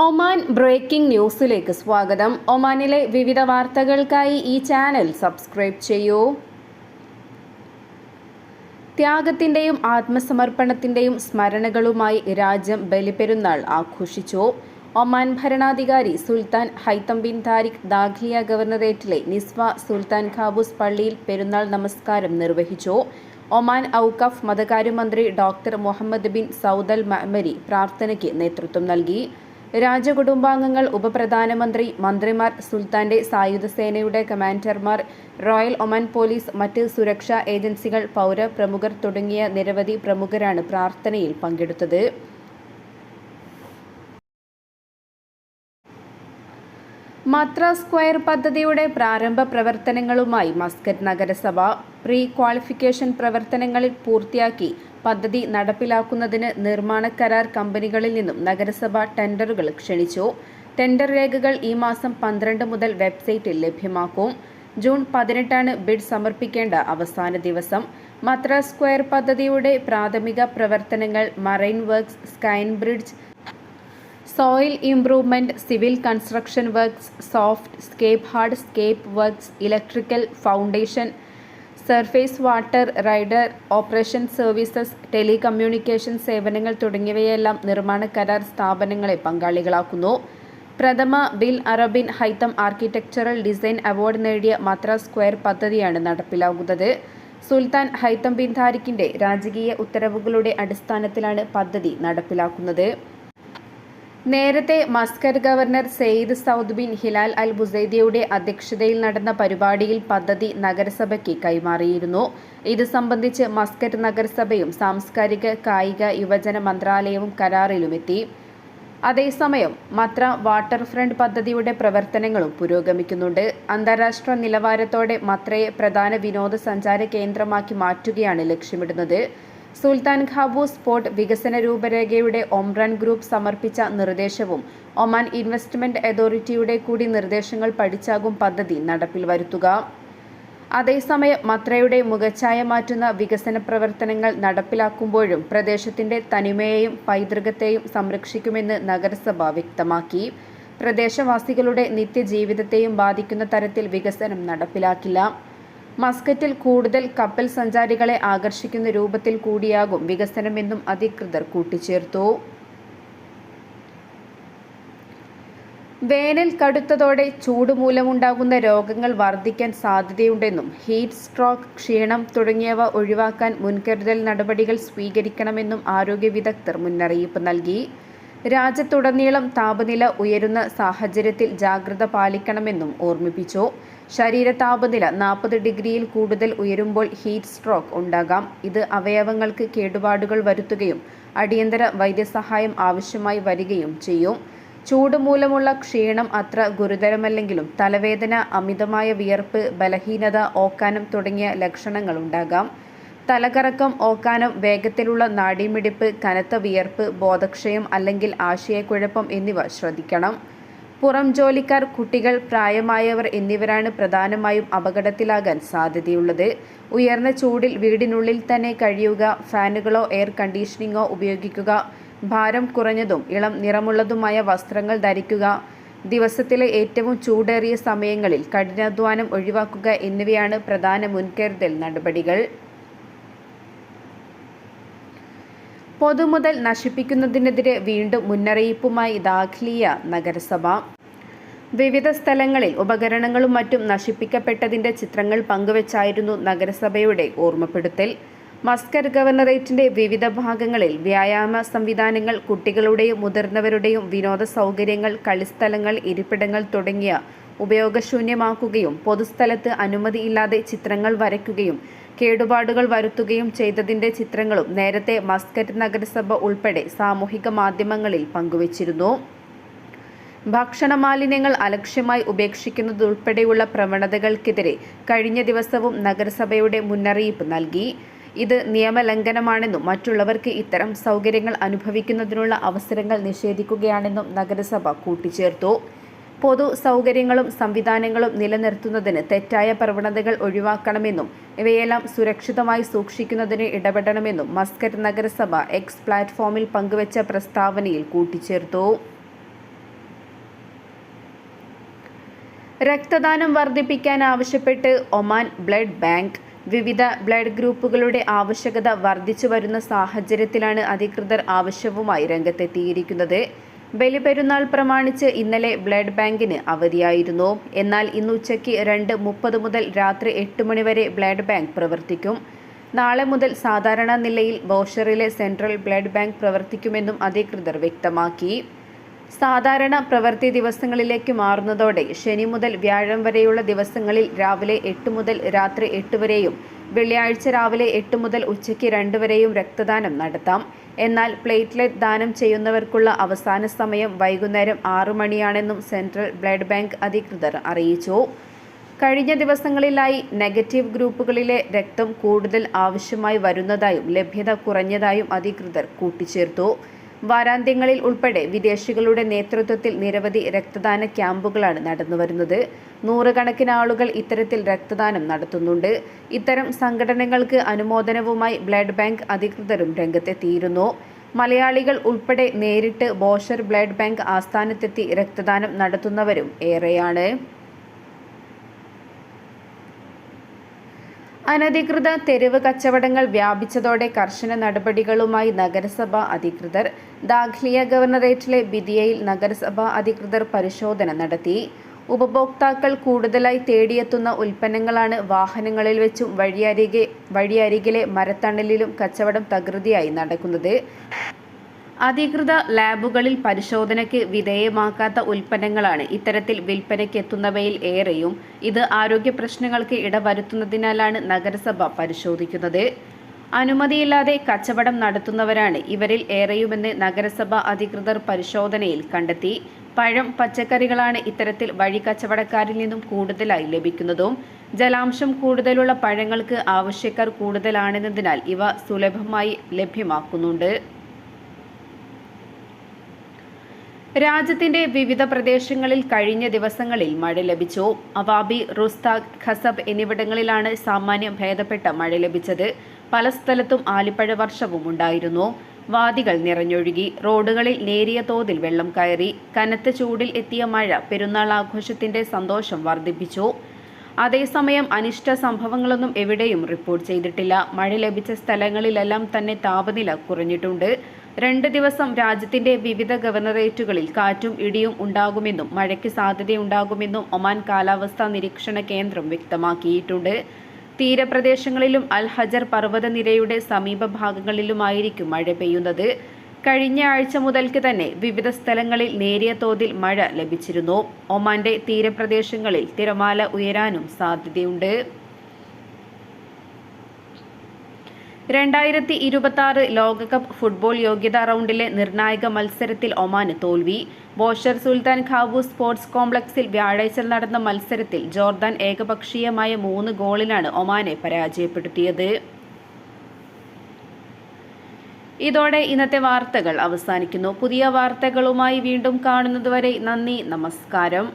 Oman breaking ന്യൂസിലേക്ക് സ്വാഗതം. ഒമാനിലെ വിവിധ വാർത്തകൾക്കായി ഈ ചാനൽ സബ്സ്ക്രൈബ് ചെയ്യൂ. ത്യാഗത്തിന്റെയും ആത്മസമർപ്പണത്തിന്റെയും സ്മരണകളുമായി രാജ്യം ബലിപെരുന്നാൾ ആഘോഷിച്ചു. ഒമാൻ ഭരണാധികാരി Sultan Haitham bin Tariq Dakhiliyah ഗവർണറേറ്റിലെ Nizwa Sultan Qaboos പള്ളിയിൽ പെരുന്നാൾ നമസ്കാരം നിർവഹിച്ചു. ഒമാൻ ഔക്കഫ് മതകാര്യമന്ത്രി ഡോക്ടർ മുഹമ്മദ് ബിൻ സൗദൽ മഅമരി പ്രാർത്ഥനയ്ക്ക് നേതൃത്വം നൽകി. രാജകുടുംബാംഗങ്ങൾ ഉപപ്രധാനമന്ത്രി മന്ത്രിമാർ സുൽത്താന്റെ സായുധസേനയുടെ കമാൻഡർമാർ റോയൽ ഒമാൻ പോലീസ് മറ്റ് സുരക്ഷാ ഏജൻസികൾ പൗര പ്രമുഖർ തുടങ്ങിയ നിരവധി പ്രമുഖരാണ് പ്രാർത്ഥനയിൽ പങ്കെടുത്തത്. മത്ര സ്ക്വയർ പദ്ധതിയുടെ പ്രാരംഭ പ്രവർത്തനങ്ങളുമായി മസ്കറ്റ് നഗരസഭ പ്രീ ക്വാളിഫിക്കേഷൻ പ്രവർത്തനങ്ങളിൽ പൂർത്തിയാക്കി പദ്ധതി നടപ്പിലാക്കുന്നതിന് നിർമ്മാണ കരാർ കമ്പനികളിൽ നിന്നും നഗരസഭ ടെൻഡറുകൾ ക്ഷണിച്ചു. ടെൻഡർ രേഖകൾ ഈ മാസം പന്ത്രണ്ട് മുതൽ വെബ്സൈറ്റിൽ ലഭ്യമാക്കും. ജൂൺ പതിനെട്ടാണ് ബിഡ് സമർപ്പിക്കേണ്ട അവസാന ദിവസം. മത്ര സ്ക്വയർ പദ്ധതിയുടെ പ്രാഥമിക പ്രവർത്തനങ്ങൾ marine works സ്കൈൻ bridge soil improvement civil construction works softscape hardscape works electrical foundation surface water rider operation services telecommunication സേവനങ്ങൾ തുടങ്ങിയവയെല്ലാം നിർമ്മാണ കരാർ സ്ഥാപനങ്ങളെ പങ്കാളികളാക്കുന്നു. പ്രഥമ ബിൽ അറബിൻ ഹൈത്തം ആർക്കിടെക്ചറൽ ഡിസൈൻ അവാർഡ് നേടിയ മദ്രാസ് സ്ക്വയർ പദ്ധതിയാണ് നടപ്പിലാകുന്നത്. സുൽത്താൻ ഹൈത്തം ബിൻ ധാരിക്കിന്റെ രാജകീയ ഉത്തരവുകളുടെ അടിസ്ഥാനത്തിലാണ് പദ്ധതി നടപ്പിലാക്കുന്നത്. നേരത്തെ Muscat governor Sayyid Saud bin Hilal Al ബുസൈദിയുടെ അധ്യക്ഷതയിൽ നടന്ന പരിപാടിയിൽ പദ്ധതി നഗരസഭയ്ക്ക് കൈമാറിയിരുന്നു. ഇത് സംബന്ധിച്ച് മസ്കറ്റ് നഗരസഭയും സാംസ്കാരിക കായിക യുവജന മന്ത്രാലയവും കരാറിലുമെത്തി. അതേസമയം മത്ര വാട്ടർ ഫ്രണ്ട് പദ്ധതിയുടെ പ്രവർത്തനങ്ങളും പുരോഗമിക്കുന്നുണ്ട്. അന്താരാഷ്ട്ര നിലവാരത്തോടെ മത്രയെ പ്രധാന വിനോദസഞ്ചാര കേന്ദ്രമാക്കി മാറ്റുകയാണ് ലക്ഷ്യമിടുന്നത്. സുൽത്താൻ ഖാബൂസ് പോർട്ട് വികസന രൂപരേഖയുടെ ഒംറാൻ ഗ്രൂപ്പ് സമർപ്പിച്ച നിർദ്ദേശവും ഒമാൻ ഇൻവെസ്റ്റ്മെന്റ് അതോറിറ്റിയുടെ കൂടി നിർദ്ദേശങ്ങൾ പഠിച്ചാകും പദ്ധതി നടപ്പിൽ വരുത്തുക. അതേസമയം മത്രയുടെ മുഖച്ഛായ മാറ്റുന്ന വികസന പ്രവർത്തനങ്ങൾ നടപ്പിലാക്കുമ്പോഴും പ്രദേശത്തിന്റെ തനിമയെയും പൈതൃകത്തെയും സംരക്ഷിക്കുമെന്ന് നഗരസഭ വ്യക്തമാക്കി. പ്രദേശവാസികളുടെ നിത്യജീവിതത്തെയും ബാധിക്കുന്ന തരത്തിൽ വികസനം നടപ്പിലാക്കില്ല. മസ്കറ്റിൽ കൂടുതൽ കപ്പൽ സഞ്ചാരികളെ ആകർഷിക്കുന്ന രൂപത്തിൽ കൂടിയാകും വികസനമെന്നും അധികൃതർ കൂട്ടിച്ചേർത്തു. വേനൽ കടുത്തതോടെ ചൂട് മൂലമുണ്ടാകുന്ന രോഗങ്ങൾ വർദ്ധിക്കാൻ സാധ്യതയുണ്ടെന്നും ഹീറ്റ് സ്ട്രോക്ക് ക്ഷീണം തുടങ്ങിയവ ഒഴിവാക്കാൻ മുൻകരുതൽ നടപടികൾ സ്വീകരിക്കണമെന്നും ആരോഗ്യ വിദഗ്ധർ മുന്നറിയിപ്പ് നൽകി. രാജ്യത്തുടനീളം താപനില ഉയരുന്ന സാഹചര്യത്തിൽ ജാഗ്രത പാലിക്കണമെന്നും ഓർമ്മിപ്പിച്ചു. ശരീര താപനില നാൽപ്പത് ഡിഗ്രിയിൽ കൂടുതൽ ഉയരുമ്പോൾ ഹീറ്റ് സ്ട്രോക്ക് ഉണ്ടാകാം. ഇത് അവയവങ്ങൾക്ക് കേടുപാടുകൾ വരുത്തുകയും അടിയന്തര വൈദ്യസഹായം ആവശ്യമായി വരികയും ചെയ്യും. ചൂട് മൂലമുള്ള ക്ഷീണം അത്ര ഗുരുതരമല്ലെങ്കിലും തലവേദന അമിതമായ വിയർപ്പ് ബലഹീനത ഓക്കാനം തുടങ്ങിയ ലക്ഷണങ്ങൾ ഉണ്ടാകാം. തലകറക്കം ഓക്കാനം വേഗത്തിലുള്ള നാഡീമിടിപ്പ് കനത്ത വിയർപ്പ് ബോധക്ഷയം അല്ലെങ്കിൽ ആശയക്കുഴപ്പം എന്നിവ ശ്രദ്ധിക്കണം. പുറം ജോലിക്കാർ കുട്ടികൾ പ്രായമായവർ എന്നിവരാണ് പ്രധാനമായും അപകടത്തിലാകാൻ സാധ്യതയുള്ളത്. ഉയർന്ന ചൂടിൽ വീടിനുള്ളിൽ തന്നെ കഴിയുക ഫാനുകളോ എയർ കണ്ടീഷനിങ്ങോ ഉപയോഗിക്കുക ഭാരം കുറഞ്ഞതും ഇളം നിറമുള്ളതുമായ വസ്ത്രങ്ങൾ ധരിക്കുക ദിവസത്തിലെ ഏറ്റവും ചൂടേറിയ സമയങ്ങളിൽ കഠിനാധ്വാനം ഒഴിവാക്കുക എന്നിവയാണ് പ്രധാന മുൻകരുതൽ നടപടികൾ. പൊതുമുതൽ നശിപ്പിക്കുന്നതിനെതിരെ വീണ്ടും മുന്നറിയിപ്പുമായി ദാഖലിയ നഗരസഭ. വിവിധ സ്ഥലങ്ങളിൽ ഉപകരണങ്ങളും മറ്റും നശിപ്പിക്കപ്പെട്ടതിന്റെ ചിത്രങ്ങൾ പങ്കുവച്ചായിരുന്നു നഗരസഭയുടെ ഓർമ്മപ്പെടുത്തൽ. മസ്കർ ഗവർണറേറ്റിന്റെ വിവിധ ഭാഗങ്ങളിൽ വ്യായാമ സംവിധാനങ്ങൾ കുട്ടികളുടെയും മുതിർന്നവരുടെയും വിനോദ സൗകര്യങ്ങൾ കളിസ്ഥലങ്ങൾ ഇരിപ്പിടങ്ങൾ തുടങ്ങിയ ഉപയോഗശൂന്യമാക്കുകയും പൊതുസ്ഥലത്ത് അനുമതിയില്ലാതെ ചിത്രങ്ങൾ വരയ്ക്കുകയും കേടുപാടുകൾ വരുത്തുകയും ചെയ്തതിന്റെ ചിത്രങ്ങളും നേരത്തെ മസ്കറ്റ് നഗരസഭ ഉൾപ്പെടെ സാമൂഹിക മാധ്യമങ്ങളിൽ പങ്കുവച്ചിരുന്നു. ഭക്ഷണ മാലിന്യങ്ങൾ അലക്ഷ്യമായി ഉപേക്ഷിക്കുന്നതുൾപ്പെടെയുള്ള പ്രവണതകൾക്കെതിരെ കഴിഞ്ഞ ദിവസവും നഗരസഭയുടെ മുന്നറിയിപ്പ് നൽകി. ഇത് നിയമലംഘനമാണെന്നും മറ്റുള്ളവർക്ക് ഇത്തരം സൗകര്യങ്ങൾ അനുഭവിക്കുന്നതിനുള്ള അവസരങ്ങൾ നിഷേധിക്കുകയാണെന്നും നഗരസഭ കൂട്ടിച്ചേർത്തു. പൊതു സൗകര്യങ്ങളും സംവിധാനങ്ങളും നിലനിർത്തുന്നതിന് തെറ്റായ പ്രവണതകൾ ഒഴിവാക്കണമെന്നും ഇവയെല്ലാം സുരക്ഷിതമായി സൂക്ഷിക്കുന്നതിന് ഇടപെടണമെന്നും മസ്കറ്റ് നഗരസഭ എക്സ് പ്ലാറ്റ്ഫോമിൽ പങ്കുവച്ച പ്രസ്താവനയിൽ കൂട്ടിച്ചേർത്തു. രക്തദാനം വർദ്ധിപ്പിക്കാൻ ആവശ്യപ്പെട്ട് ഒമാൻ ബ്ലഡ് ബാങ്ക് വിവിധ ബ്ലഡ് ഗ്രൂപ്പുകളുടെ ആവശ്യകത വർദ്ധിച്ചു വരുന്ന സാഹചര്യത്തിലാണ് അധികൃതർ ആവശ്യവുമായി രംഗത്തെത്തിയിരിക്കുന്നത്. ബലിപെരുന്നാൾ പ്രമാണിച്ച് ഇന്നലെ ബ്ലഡ് ബാങ്കിന് അവധിയായിരുന്നു. എന്നാൽ ഇന്ന് ഉച്ചയ്ക്ക് രണ്ട് മുപ്പത് മുതൽ രാത്രി എട്ട് മണിവരെ ബ്ലഡ് ബാങ്ക് പ്രവർത്തിക്കും. നാളെ മുതൽ സാധാരണ നിലയിൽ ബോഷറിലെ സെൻട്രൽ ബ്ലഡ് ബാങ്ക് പ്രവർത്തിക്കുമെന്നും അധികൃതർ വ്യക്തമാക്കി. സാധാരണ പ്രവൃത്തി ദിവസങ്ങളിലേക്ക് മാറുന്നതോടെ ശനി മുതൽ വ്യാഴം വരെയുള്ള ദിവസങ്ങളിൽ രാവിലെ എട്ട് മുതൽ രാത്രി എട്ട് വരെയും വെള്ളിയാഴ്ച രാവിലെ എട്ട് മുതൽ ഉച്ചയ്ക്ക് രണ്ട് വരെയും രക്തദാനം നടത്താം. എന്നാൽ പ്ലേറ്റ്ലെറ്റ് ദാനം ചെയ്യുന്നവർക്കുള്ള അവസാന സമയം വൈകുന്നേരം ആറു മണിയാണെന്നും സെൻട്രൽ ബ്ലഡ് ബാങ്ക് അധികൃതർ അറിയിച്ചു. കഴിഞ്ഞ ദിവസങ്ങളിലായി നെഗറ്റീവ് ഗ്രൂപ്പുകളിലെ രക്തം കൂടുതൽ ആവശ്യമായി വരുന്നതായും ലഭ്യത കുറഞ്ഞതായും അധികൃതർ കൂട്ടിച്ചേർത്തു. വാരാന്ത്യങ്ങളിൽ ഉൾപ്പെടെ വിദേശികളുടെ നേതൃത്വത്തിൽ നിരവധി രക്തദാന ക്യാമ്പുകളാണ് നടന്നുവരുന്നത്. നൂറുകണക്കിന് ആളുകൾ ഇത്തരത്തിൽ രക്തദാനം നടത്തുന്നുണ്ട്. ഇത്തരം സംഘടനകൾക്ക് അനുമോദനവുമായി ബ്ലഡ് ബാങ്ക് അധികൃതരും രംഗത്തെത്തിയിരുന്നു. മലയാളികൾ ഉൾപ്പെടെ നേരിട്ട് ബോഷർ ബ്ലഡ് ബാങ്ക് ആസ്ഥാനത്തെത്തി രക്തദാനം നടത്തുന്നവരും ഏറെയാണ്. അനധികൃത തെരുവ് കച്ചവടങ്ങൾ വ്യാപിച്ചതോടെ കർശന നടപടികളുമായി നഗരസഭാ അധികൃതർ ദാഖ്ലിയ ഗവർണറേറ്റിലെ ബിദിയയിൽ നഗരസഭാ അധികൃതർ പരിശോധന നടത്തി. ഉപഭോക്താക്കൾ കൂടുതലായി തേടിയെത്തുന്ന ഉൽപ്പന്നങ്ങളാണ് വാഹനങ്ങളിൽ വെച്ചും വഴിയരികെ വഴിയരികിലെ മരത്തണലിലും കച്ചവടം തകൃതിയായി നടക്കുന്നത്. അധികൃത ലാബുകളിൽ പരിശോധനയ്ക്ക് വിധേയമാക്കാത്ത ഉൽപ്പന്നങ്ങളാണ് ഇത്തരത്തിൽ വിൽപ്പനയ്ക്ക് എത്തുന്നവയിൽ ഏറെയും. ഇത് ആരോഗ്യ പ്രശ്നങ്ങൾക്ക് ഇടവരുത്തുന്നതിനാലാണ് നഗരസഭ പരിശോധിക്കുന്നത്. അനുമതിയില്ലാതെ കച്ചവടം നടത്തുന്നവരാണ് ഇവരിൽ ഏറെയുമെന്ന് നഗരസഭ അധികൃതർ പരിശോധനയിൽ കണ്ടെത്തി. പഴം പച്ചക്കറികളാണ് ഇത്തരത്തിൽ വഴി കച്ചവടക്കാരിൽ നിന്നും കൂടുതലായി ലഭിക്കുന്നതും. ജലാംശം കൂടുതലുള്ള പഴങ്ങൾക്ക് ആവശ്യക്കാർ കൂടുതലാണെന്നതിനാൽ ഇവ സുലഭമായി ലഭ്യമാക്കുന്നുണ്ട്. രാജ്യത്തിന്റെ വിവിധ പ്രദേശങ്ങളിൽ കഴിഞ്ഞ ദിവസങ്ങളിൽ മഴ ലഭിച്ചു. അവാബി റുസ്താഖ് ഖസബ് എന്നിവിടങ്ങളിലാണ് സാമാന്യം ഭേദപ്പെട്ട മഴ ലഭിച്ചത്. പല സ്ഥലത്തും ആലിപ്പഴ വർഷവും ഉണ്ടായിരുന്നു. വാദികൾ നിറഞ്ഞൊഴുകി. റോഡുകളിൽ നേരിയ തോതിൽ വെള്ളം കയറി. കനത്ത ചൂടിൽ എത്തിയ മഴ പെരുന്നാൾ ആഘോഷത്തിന്റെ സന്തോഷം വർദ്ധിപ്പിച്ചു. അതേസമയം അനിഷ്ട സംഭവങ്ങളൊന്നും എവിടെയും റിപ്പോർട്ട് ചെയ്തിട്ടില്ല. മഴ ലഭിച്ച സ്ഥലങ്ങളിലെല്ലാം തന്നെ താപനില കുറഞ്ഞിട്ടുണ്ട്. രണ്ട് ദിവസം രാജ്യത്തിന്റെ വിവിധ ഗവർണറേറ്റുകളിൽ കാറ്റും ഇടിയും ഉണ്ടാകുമെന്നും മഴയ്ക്ക് സാധ്യതയുണ്ടാകുമെന്നും ഒമാൻ കാലാവസ്ഥാ നിരീക്ഷണ കേന്ദ്രം വ്യക്തമാക്കിയിട്ടുണ്ട്. തീരപ്രദേശങ്ങളിലും അൽ ഹജർ പർവതനിരയുടെ സമീപ ഭാഗങ്ങളിലുമായിരിക്കും മഴ പെയ്യുന്നത്. കഴിഞ്ഞ ആഴ്ച മുതൽക്ക് തന്നെ വിവിധ സ്ഥലങ്ങളിൽ നേരിയ തോതിൽ മഴ ലഭിച്ചിരുന്നു. ഒമാന്റെ തീരപ്രദേശങ്ങളിൽ തിരമാല ഉയരാനും സാധ്യതയുണ്ട്. രണ്ടായിരത്തി ഇരുപത്തി ആറ് ലോകകപ്പ് ഫുട്ബോൾ യോഗ്യതാ റൗണ്ടിലെ നിർണായക മത്സരത്തിൽ ഒമാൻ തോൽവി. ബോഷർ സുൽത്താൻ ഖാബു സ്പോർട്സ് കോംപ്ലക്സിൽ വ്യാഴാഴ്ച നടന്ന മത്സരത്തിൽ ജോർദാൻ ഏകപക്ഷീയമായ മൂന്ന് ഗോളിനാണ് ഒമാനെ പരാജയപ്പെടുത്തിയത്. ഇതോടെ ഇന്നത്തെ വാർത്തകൾ അവസാനിക്കുന്നു. പുതിയ വാർത്തകളുമായി വീണ്ടും കാണുന്നതുവരെ നന്ദി നമസ്കാരം.